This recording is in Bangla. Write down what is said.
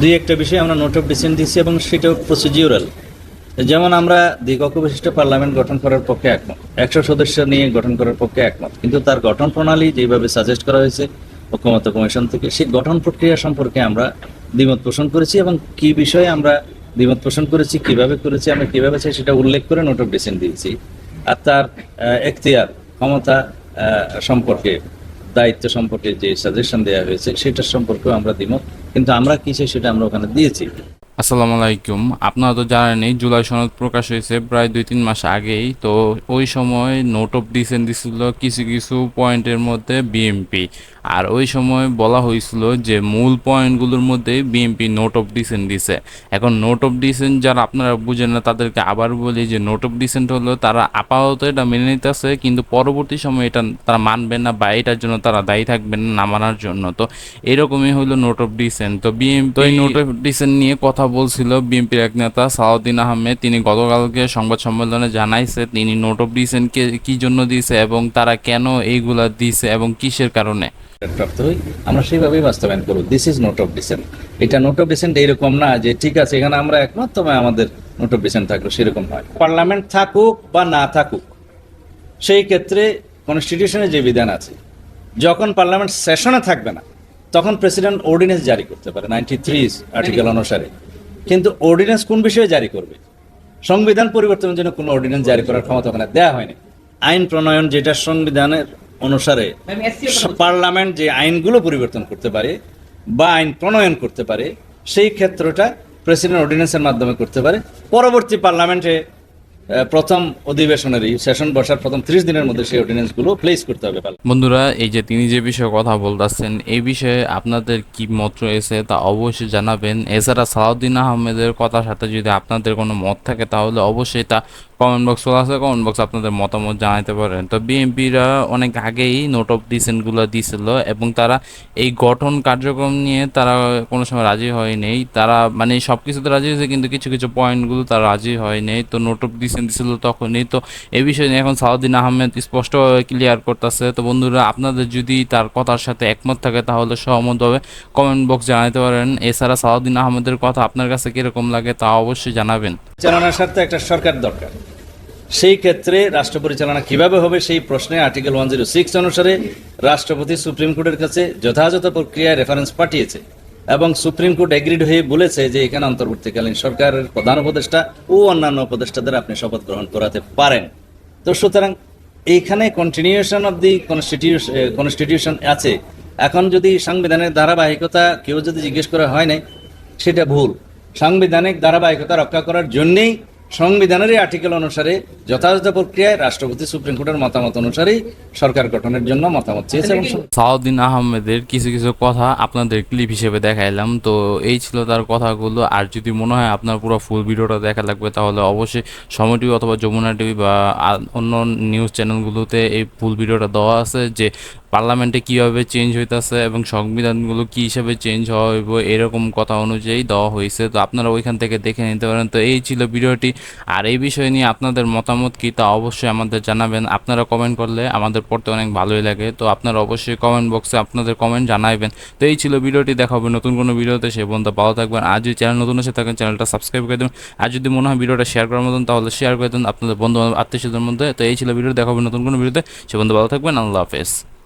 দুই একটা বিষয়ে আমরা নোট অফ ডিসেন্ট দিচ্ছি এবং সেটাও প্রসিডিউরাল যেমন আমরা দ্বিকক্ষ বিশিষ্ট পার্লামেন্ট গঠন করার পক্ষে একমত। একশো সদস্য নিয়ে গঠন করার পক্ষে একমত। কিন্তু তার গঠন প্রণালী যেভাবে সাজেস্ট করা হয়েছে ঐক্যমত কমিশন থেকে, সেই গঠন প্রক্রিয়া সম্পর্কে আমরা দ্বিমত পোষণ করেছি এবং কি বিষয়ে আমরা দ্বিমত পোষণ করেছি, কীভাবে করেছি, আমরা কীভাবে চাই সেটা উল্লেখ করে নোট অফ ডিসেন্ট দিয়েছি। আর তার এখতিয়ার, ক্ষমতা সম্পর্কে, দায়িত্ব সম্পর্কে যে সাজেশন দেওয়া হয়েছে, সেটার সম্পর্কেও আমরা দ্বিমত কিন্তু আমরা কিসে সেটা আমরা ওখানে দিয়েছি। আসসালামু আলাইকুম। আপনারা তো জানেনই, জুলাই সনদ প্রকাশ হয়েছে প্রায় দুই তিন মাস আগেই। তো ওই সময় নোট অফ ডিসেন্ট দিছিল কিছু কিছু পয়েন্টের মধ্যে বিএমপি। আর ওই সময় বলা হয়েছিল যে মূল পয়েন্টগুলোর মধ্যে বিএমপি নোট অফ ডিসেন্ট দিছে। এখন নোট অফ ডিসেন্ট যারা আপনারা বুঝেন না, তাদেরকে আবার বলি যে নোট অফ ডিসেন্ট হলো তারা আপাতত এটা মেনে নিতেছে, কিন্তু পরবর্তী সময় এটা তারা মানবে না বা এটার জন্য তারা দায়ী থাকবেন না মানার জন্য। তো এরকমই হলো নোট অফ ডিসেন্ট তো বিএমপি তো এই নোট অফ ডিসেন্ট নিয়ে কথা বলছিল বিএনপির এক নেতা সালাউদ্দিন আহমেদ, তিনি গতকালকে সংবাদ সম্মেলনে জানাইছে তিনি নোট অফ ডিসেন্টকে কি জন্য দিয়েছে এবং তারা কেন এইগুলা দিছে এবং কিসের কারণে। প্রাপ্ত হই, আমরা সেইভাবেই বাস্তবায়ন করব। This is note of dissent এটা নোট অফ ডিসেন্ট এইরকম না যে ঠিক আছে, এখানে আমরা একমত, তবে আমাদের নোট অফ ডিসেন্ট থাকল সেরকম হয় পার্লামেন্ট থাকুক বা না থাকুক, সেই ক্ষেত্রে কনস্টিটিউশনে যে বিধান আছে, যখন পার্লামেন্ট সেশনে থাকবে না, তখন প্রেসিডেন্ট অর্ডিনেন্স জারি করতে পারে নাইনটি থ্রি আর্টিকেল অনুসারে। কিন্তু অর্ডিনেন্স কোন বিষয়ে জারি করবে? সংবিধান পরিবর্তনের জন্য কোনো অর্ডিনেন্স জারি করার ক্ষমতা ওখানে দেওয়া হয়নি। আইন প্রণয়ন যেটা সংবিধানের অনুসারে পার্লামেন্ট যে আইনগুলো পরিবর্তন করতে পারে বা আইন প্রণয়ন করতে পারে সেই ক্ষেত্রটা প্রেসিডেন্ট অর্ডিন্যান্সের মাধ্যমে করতে পারে। পরবর্তী পার্লামেন্টে প্রথম অধিবেশনেরই সেশন বসার প্রথম ত্রিশ দিনের মধ্যে সেই অর্ডিন্যান্সগুলো প্লেস করতে হবে বন্ধুরা এই যে তিনি যে বিষয়ে কথা বলতেছেন এই বিষয়ে আপনাদের কি মত রয়েছে তা অবশ্যই জানাবেন। এছাড়া সালাউদ্দিন আহমেদের কথার সাথে যদি আপনাদের কোনো মত থাকে তাহলে অবশ্যই তা কমেন্ট বক্স খোলা আছে কমেন্ট বক্স আপনাদের মতামত জানাতে পারেন। তো বিএনপিরা অনেক আগেই নোট অফ ডিসেন্টগুলো দিছিল এবং তারা এই গঠন কার্যক্রম নিয়ে তারা কোনো সময় রাজি হয়নি তারা মানে সব কিছুতে রাজি হয়েছে, কিন্তু কিছু কিছু পয়েন্টগুলো তারা রাজি হয়নি তো নোট অফ ডিসেন্ট দিছিল তখনই। তো এই বিষয়ে এখন সালাউদ্দিন আহমেদ স্পষ্টভাবে ক্লিয়ার করতেছে। তো বন্ধুরা, আপনাদের যদি তার কথার সাথে একমত থাকে, তাহলে সহমতভাবে কমেন্ট বক্স জানাতে পারেন। এছাড়া সালাউদ্দিন আহমেদের কথা আপনার কাছে কীরকম লাগে তা অবশ্যই জানাবেন। পরিচালনার স্বার্থে একটা সরকার দরকার। সেই ক্ষেত্রে রাষ্ট্র পরিচালনা কীভাবে হবে সেই প্রশ্নে আর্টিকেল ওয়ান জিরো সিক্স অনুসারে রাষ্ট্রপতি সুপ্রিম কোর্টের কাছে যথাযথ প্রক্রিয়ায় রেফারেন্স পাঠিয়েছে এবং সুপ্রিম কোর্ট এগ্রিড হয়ে বলেছে যে এখানে অন্তর্বর্তীকালীন সরকারের প্রধান উপদেষ্টা ও অন্যান্য উপদেষ্টাদের আপনি শপথ গ্রহণ করাতে পারেন। তো সুতরাং এইখানে কন্টিনিউশন অব দি কনস্টিটিউশন আছে। এখন যদি সাংবিধানের ধারাবাহিকতা কেউ যদি জিজ্ঞেস করা হয় নাই, সেটা ভুল। সাংবিধানিক ধারাবাহিকতা রক্ষা করার জন্যেই সংবিধানের আর্টিকেল অনুসারে যথাযথ প্রক্রিয়ায় রাষ্ট্রপতি সুপ্রিম কোর্টের মতামত অনুসারেই সরকার গঠনের জন্য মতামত চেয়েছে এবং সালাউদ্দিন আহমেদের কিছু কিছু কথা আপনাদের ক্লিপ হিসেবে দেখাইলাম। তো এই ছিল তার কথাগুলো। আর যদি মনে হয় আপনার পুরো ফুল ভিডিওটা দেখা লাগবে, তাহলে অবশ্যই সময় টিভি অথবা যমুনা টিভি বা অন্য নিউজ চ্যানেলগুলোতে এই ফুল ভিডিওটা দেওয়া আছে, যে পার্লামেন্টে কীভাবে চেঞ্জ হইতাছে এবং সংবিধানগুলো কী হিসাবে চেঞ্জ হওয়া হইব, এরকম কথা অনুযায়ী দেওয়া হয়েছে তো আপনারা ওইখান থেকে দেখে নিতে পারেন। তো এই ছিল ভিডিওটি। আর এই বিষয় নিয়ে আপনাদের মতামত কী তা অবশ্যই আমাদের জানাবেন। আপনারা কমেন্ট করলে আমাদের পড়তে অনেক ভালোই লাগে। তো আপনারা অবশ্যই কমেন্ট বক্সে আপনাদের কমেন্ট জানাবেন তো এই ছিল ভিডিওটি। দেখা হবে নতুন কোনো ভিডিওতে। সে বন্ধু ভালো থাকবেন। আর যদি চ্যানেল নতুন এসে থাকেন চ্যানেলটা সাবস্ক্রাইব করে দেবেন। আর যদি মনে হয় ভিডিওটা শেয়ার করার মতন, তাহলে শেয়ার করে দেন আপনাদের বন্ধু আত্মীয় স্বজনের মধ্যে। তো এই ছিল ভিডিও। দেখা হবে নতুন কোনো ভিডিওতে। সে বন্ধু ভালো থাকবেন। আল্লাহ হাফেজ।